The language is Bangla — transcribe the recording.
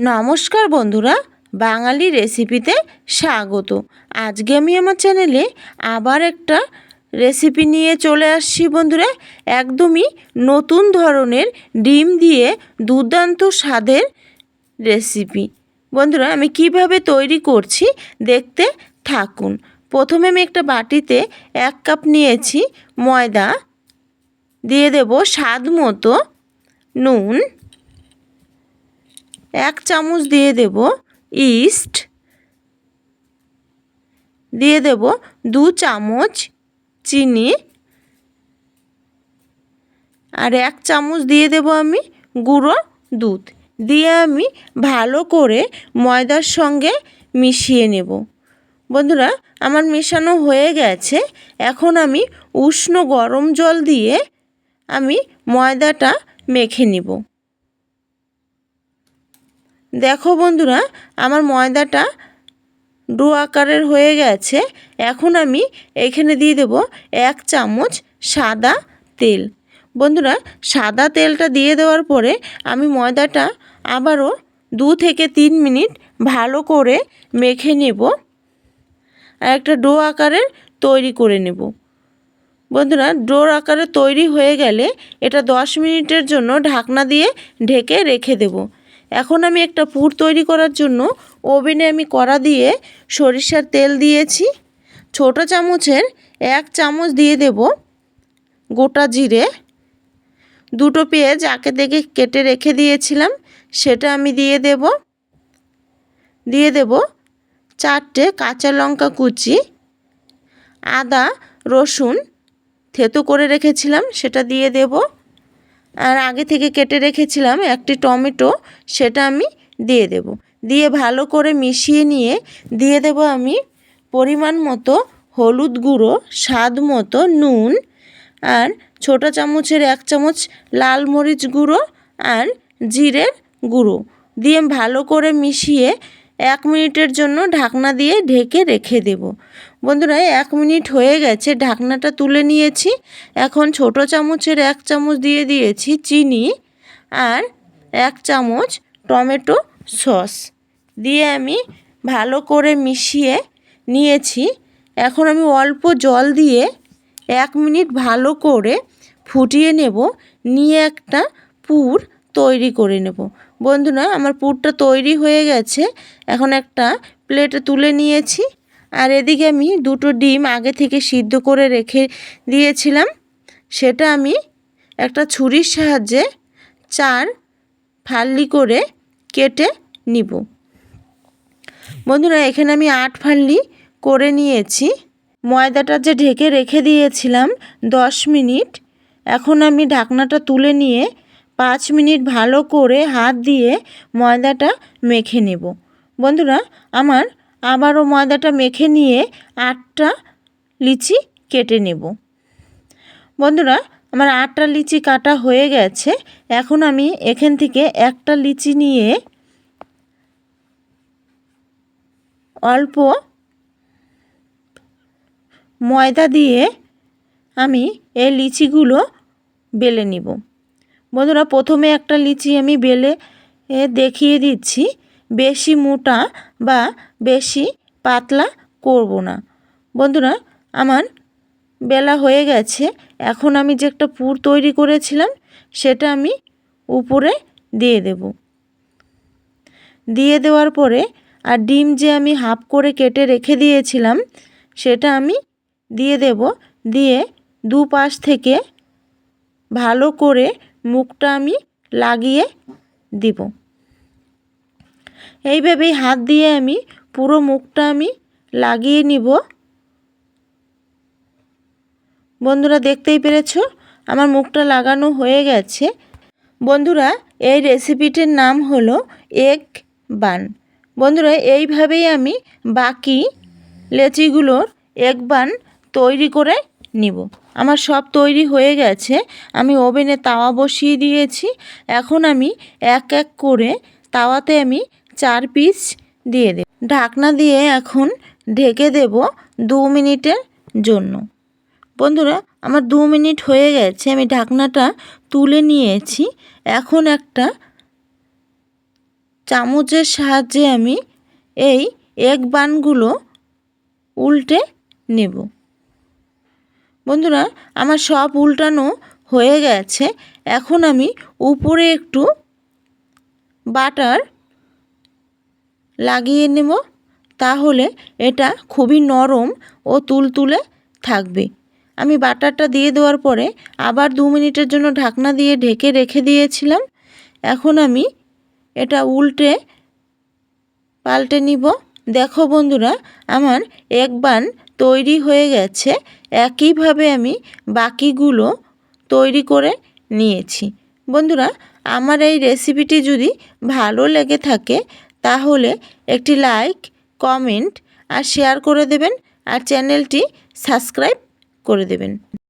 নমস্কার বন্ধুরা, বাঙালি রেসিপিতে স্বাগত। আজকে আমি আমার চ্যানেলে আবার একটা রেসিপি নিয়ে চলে আসছি বন্ধুরা। একদমই নতুন ধরনের ডিম দিয়ে দুর্দান্ত স্বাদের রেসিপি। বন্ধুরা, আমি কীভাবে তৈরি করছি দেখতে থাকুন। প্রথমে আমি একটা বাটিতে এক কাপ নিয়েছি ময়দা। দিয়ে দেব স্বাদ মতো নুন। এক চামচ দিয়ে দেব ইস্ট। দিয়ে দেব দু চামচ চিনি। আর এক চামচ দিয়ে দেব আমি গুঁড়ো দুধ। দিয়ে আমি ভালো করে ময়দার সঙ্গে মিশিয়ে নেব। বন্ধুরা, আমার মেশানো হয়ে গেছে। এখন আমি উষ্ণ গরম জল দিয়ে আমি ময়দাটা মেখে নেব। দেখো বন্ধুরা, আমার ময়দাটা ডো আকারের হয়ে গেছে। এখন আমি এখানে দিয়ে দেব এক চামচ সাদা তেল। বন্ধুরা, সাদা তেলটা দিয়ে দেওয়ার পরে আমি ময়দাটা আবারও দু থেকে তিন মিনিট ভালো করে মেখে নেব। একটা ডো আকারের তৈরি করে নেব। বন্ধুরা, ডোর আকারে তৈরি হয়ে গেলে এটা দশ মিনিটের জন্য ঢাকনা দিয়ে ঢেকে রেখে দেবো। এখন আমি একটা পুর তৈরি করার জন্য ওভেনে আমি কড়া দিয়ে সরিষার তেল দিয়েছি। ছোট চামচের এক চামচ দিয়ে দেব গোটা জিরে। দুটো পেঁয়াজ আগে থেকে কেটে রেখে দিয়েছিলাম, সেটা আমি দিয়ে দেব। দিয়ে দেব চারটে কাঁচা লঙ্কা কুচি, আদা, রসুন থেতো করে রেখেছিলাম, সেটা দিয়ে দেবো। আর আগে থেকে কেটে রেখেছিলাম একটি টমেটো, সেটা আমি দিয়ে দেব। দিয়ে ভালো করে মিশিয়ে নিয়ে দিয়ে দেব আমি পরিমাণ মতো হলুদ গুঁড়ো, স্বাদ মতো নুন আর ছোটো চামচের এক চামচ লাল মরিচ গুঁড়ো আর জিরের গুঁড়ো। দিয়ে ভালো করে মিশিয়ে এক মিনিটের জন্য ঢাকনা দিয়ে ঢেকে রেখে দেব। বন্ধুরা এক মিনিট হয়ে গেছে, ঢাকনাটা তুলে নিয়েছি। এখন ছোট চামচের এক চামচ দিয়ে দিয়েছি চিনি আর এক চামচ টমেটো সস দিয়ে আমি ভালো করে মিশিয়ে নিয়েছি। এখন আমি অল্প জল দিয়ে এক মিনিট ভালো করে ফুটিয়ে নেব, নিয়ে একটা পুর তৈরি করে নেব। বন্ধুরা, আমার পুরটা তৈরি হয়ে গেছে। এখন একটা প্লেটে তুলে নিয়েছি। আর এদিকে আমি দুটো ডিম আগে থেকে সিদ্ধ করে রেখে দিয়েছিলাম। সেটা আমি একটা ছুরির সাহায্যে চার ফাল্লি করে কেটে নিব। বন্ধুরা, এখানে আমি আট ফাল্লি করে নিয়েছি। ময়দাটা যে ঢেকে রেখে দিয়েছিলাম দশ মিনিট, এখন আমি ঢাকনাটা তুলে নিয়ে পাঁচ মিনিট ভালো করে হাত দিয়ে ময়দাটা মেখে নেব। বন্ধুরা, আমার আবারও ময়দাটা মেখে নিয়ে আটটা লিচি কেটে নেব। বন্ধুরা, আমার আটটা লিচি কাটা হয়ে গেছে। এখন আমি এখান থেকে একটা লিচি নিয়ে অল্প ময়দা দিয়ে আমি এই লিচিগুলো বেলে নিব। বন্ধুরা, প্রথমে একটা লিচি আমি বেলে দেখিয়ে দিচ্ছি। বেশি মোটা বা বেশি পাতলা করব না। বন্ধুরা, আমার বেলা হয়ে গেছে। এখন আমি যে একটা পুর তৈরি করেছিলাম, সেটা আমি উপরে দিয়ে দেব। দিয়ে দেওয়ার পরে আর ডিম যে আমি হাফ করে কেটে রেখে দিয়েছিলাম, সেটা আমি দিয়ে দেব। দিয়ে দু পাশ থেকে ভালো করে মুখটা আমি লাগিয়ে দিব। এইভাবেই হাত দিয়ে আমি পুরো মুখটা আমি লাগিয়ে নিব। বন্ধুরা, দেখতেই পেরেছ? আমার মুখটা লাগানো হয়ে গেছে। বন্ধুরা, এই রেসিপিটির নাম হলো এগ বান। বন্ধুরা, এইভাবেই আমি বাকি লেচিগুলোর এগ বান তৈরি করে নিব। আমার সব তৈরি হয়ে গেছে। আমি ওভেনে তাওয়া বসিয়ে দিয়েছি। এখন আমি এক এক করে তাওয়াতে আমি চার পিস দিয়ে দেব। ঢাকনা দিয়ে এখন ঢেকে দেব দু মিনিটের জন্য। বন্ধুরা, আমার দু মিনিট হয়ে গেছে, আমি ঢাকনাটা তুলে নিয়েছি। এখন একটা চামচের সাহায্যে আমি এই এগ বানগুলো উল্টে নেব। বন্ধুরা, আমার সব উল্টানো হয়ে গেছে। এখন আমি উপরে একটু বাটার লাগিয়ে নেব। তাহলে এটা খুবই নরম ও তুলতুলে থাকবে। আমি বাটারটা দিয়ে দেওয়ার পরে আবার দু মিনিটের জন্য ঢাকনা দিয়ে ঢেকে রেখে দিয়েছিলাম। এখন আমি এটা উল্টে পাল্টে নিব। দেখো বন্ধুরা, আমার এক বান তৈরি হয়ে গেছে। একইভাবে আমি বাকিগুলো তৈরি করে নিয়েছি। বন্ধুরা, আমার এই রেসিপিটি যদি ভালো লেগে থাকে তাহলে একটি লাইক কমেন্ট আর শেয়ার করে দেবেন আর চ্যানেলটি সাবস্ক্রাইব করে দেবেন।